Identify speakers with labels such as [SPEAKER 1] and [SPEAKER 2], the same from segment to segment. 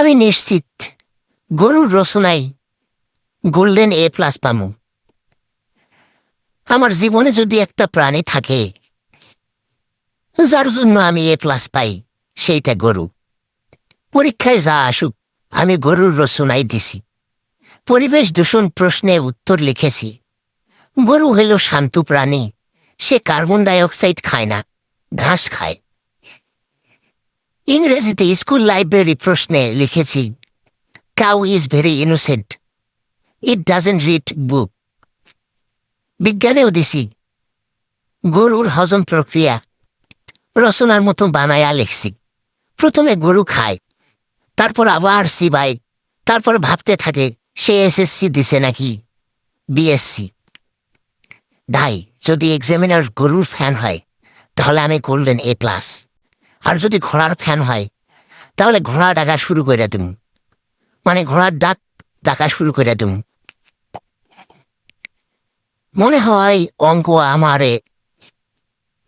[SPEAKER 1] আমি নিশ্চিত, গরুর রচনায় গোল্ডেন এ প্লাস পামু। আমার জীবনে যদি একটা প্রাণী থাকে, যার জন্য আমি এ প্লাস পাই, সেইটা গরু। পরীক্ষায় যা আসুক, আমি গরুর রচনায় দিছি। পরিবেশ দূষণ প্রশ্নে উত্তর লিখেছি। গরু হইল শান্ত প্রাণী, সে কার্বন ডাইঅক্সাইড খায় না, ঘাস খায়। ইংরেজিতে স্কুল লাইব্রেরি প্রশ্নে লিখেছি cow is very innocent it doesn't read book বিজ্ঞানেও দিছি, গরুর হজম প্রক্রিয়া রচনার মতো বানায়া লিখছি। প্রথমে গরু খায়, তারপর আবার সিবাই তারপর ভাবতে থাকে, সে এসএসসি দিছে নাকি? বিএসসি দাই, যদি এক্সামিনার গরুর ফ্যান হয়, তাহলে আমি করলেন এ প্লাস আর যদি ঘোড়ার ফ্যান হয়, তাহলে ঘোড়া ডাকা শুরু করে দিম। মানে ঘোড়ার ডাক ডাকা শুরু করে দিম। মনে হয় অঙ্ক আমারে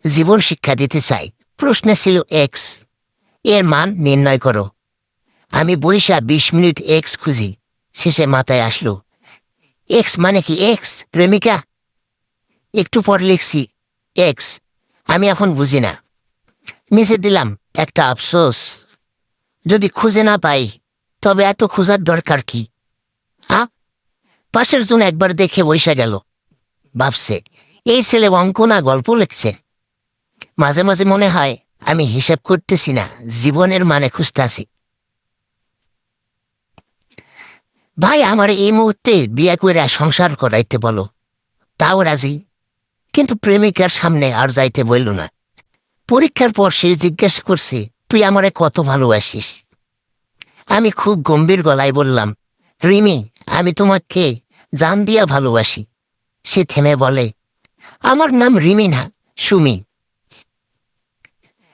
[SPEAKER 1] জীবন শিক্ষা দিতে চাই। প্রশ্নে ছিল এক্সের মান নির্ণয় করো। আমি বৈশা বিশ মিনিট এক্স খুঁজি। শেষে মাথায় আসলো এক্স মানে কি এক্স প্রেমিকা? একটু পর লিখছি এক্স আমি এখন বুঝি না। নিচে দিলাম, একটা আফসোস। যদি খুঁজে না পাই, তবে এত খোঁজার দরকার কি? আ? পাশের জন একবার দেখে বৈশা গেল। ভাবছে, এই ছেলে অঙ্ক না গল্প লিখছে। মাঝে মাঝে মনে হয়, আমি হিসাব করতেছি না, জীবনের মানে খুঁজতেছি। ভাই, আমার এই মুহূর্তে বিয়ে করে সংসার করাইতে বলো। তাও রাজি। কিন্তু প্রেমিকার সামনে আর যাইতে বলল না। পরীক্ষার পর সে জিজ্ঞাসা করছে, তুই আমারে কত ভালোবাসিস? আমি খুব গম্ভীর গলায় বললাম, রিমি, আমি তোমাকে জান দিয়া ভালোবাসি। সে থেমে বলে, আমার নাম রিমি না, সুমি।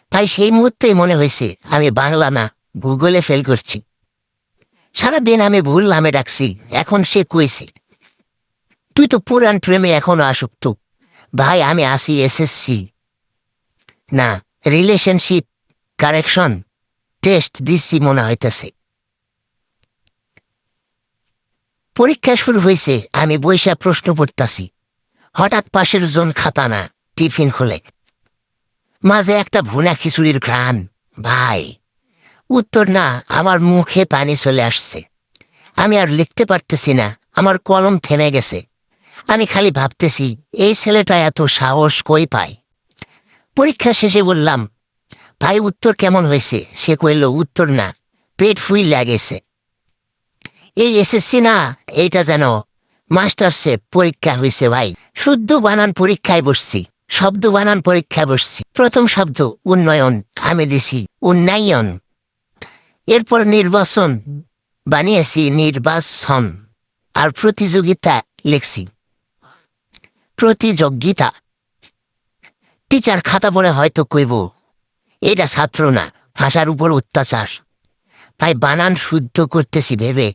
[SPEAKER 1] তাই সেই মুহূর্তেই মনে হয়েছে, আমি বাংলা না, ভূগোলে ফেল করছি। সারাদিন আমি ভুল নামে ডাকছি, এখন সে কইছে তুই তো পুরান প্রেমে এখনও আসক্ত। ভাই, আমি আসি এসএসসি। না রিলেশনশিপ কারেকশন টেস্ট দিচ্ছি মনে হইতেছে। পরীক্ষা শুরু হয়েছে আমি বৈশা প্রশ্ন পড়তাছি। হঠাৎ পাশের জন খাতা না টিফিন খোলে। মাঝে একটা ভুনা খিচুড়ির ঘ্রাণ, ভাই। উত্তর না, আমার মুখে পানি চলে আসছে। আমি আর লিখতে পারতেছি না, আমার কলম থেমে গেছে। আমি খালি ভাবতেছি, এই ছেলেটা এত সাহস কই পায়? পরীক্ষা শেষে বললাম, ভাই, উত্তর কেমন হয়েছে? সে কইল, উত্তর না, পেট ফুই লাগেছে। এই এসএসসি না, এইটা যেন মাস্টার্সে পরীক্ষা হয়েছে ভাই। শুদ্ধ বানান পরীক্ষায় বসছি, শব্দ বানান পরীক্ষায় বসছি। প্রথম শব্দ, উন্নয়ন, আমি দিছি উন্নয়ন। এরপর নির্বাচন, বানিয়েছি নির্বাচন। আর প্রতিযোগিতা লিখছি। প্রতিযোগিতা টিচার খাতা বলে হয়তো কইব। এটা ছাত্র না, ভাষার উপর অত্যাচার। তাই বানান শুদ্ধ করতেছি ভেবে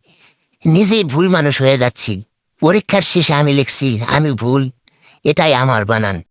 [SPEAKER 1] নিজেই ভুল মানুষ হয়ে যাচ্ছি। পরীক্ষার শেষে আমি লিখছি, আমি ভুল, এটাই আমার বানান।